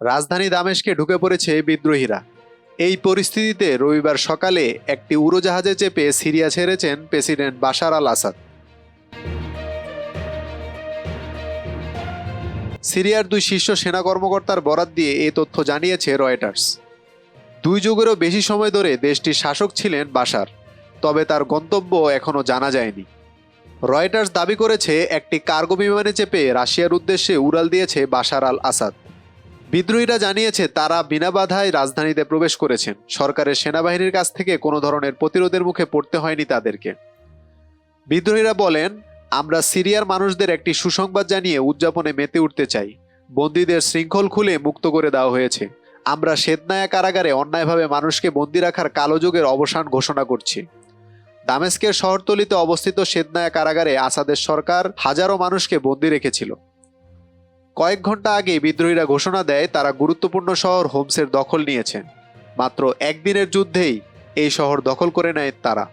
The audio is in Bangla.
রাজধানী দামেশকে ঢুকে পড়েছে বিদ্রোহীরা। এই পরিস্থিতিতে রবিবার সকালে একটি উড়োজাহাজে চেপে সিরিয়া ছেড়েছেন প্রেসিডেন্ট বাশার আল আসাদ। সিরিয়ার দুই শীর্ষ সেনা কর্মকর্তার বরাত দিয়ে এই তথ্য জানিয়েছে রয়টার্স। দুই যুগেরও বেশি সময় ধরে দেশটির শাসক ছিলেন বাশার, তবে তার গন্তব্য এখনও জানা যায়নি। রয়টার্স দাবি করেছে, একটি কার্গো বিমানে চেপে রাশিয়ার উদ্দেশ্যে উড়াল দিয়েছে বাশার আল আসাদ। বিদ্রোহীরা জানিয়েছে, তারা বিনা বাধায় রাজধানীতে প্রবেশ করেছেন। সরকারের সেনাবাহিনীর কাছ থেকে কোনো ধরনের প্রতিরোধের মুখে পড়তে হয়নি তাদেরকে। বিদ্রোহীরা বলেন, আমরা সিরিয়ার মানুষদের একটি সুসংবাদ জানিয়ে উদযাপনে মেতে উঠতে চাই। বন্দীদের শৃঙ্খল খুলে মুক্ত করে দেওয়া হয়েছে। আমরা সেদনায়া কারাগারে অন্যায়ভাবে মানুষকে বন্দী রাখার কালো যুগের অবসান ঘোষণা করছি। দামেস্কের শহরতলিতে অবস্থিত সেদনায়া কারাগারে আসাদের সরকার হাজারো মানুষকে বন্দী রেখেছিল। কয়েক ঘণ্টা আগে বিদ্রোহীরা ঘোষণা দেয়, তারা গুরুত্বপূর্ণ শহর হোমসের দখল নিয়েছেন মাত্র একদিনের যুদ্ধেই এই শহর দখল করে নেয় তারা।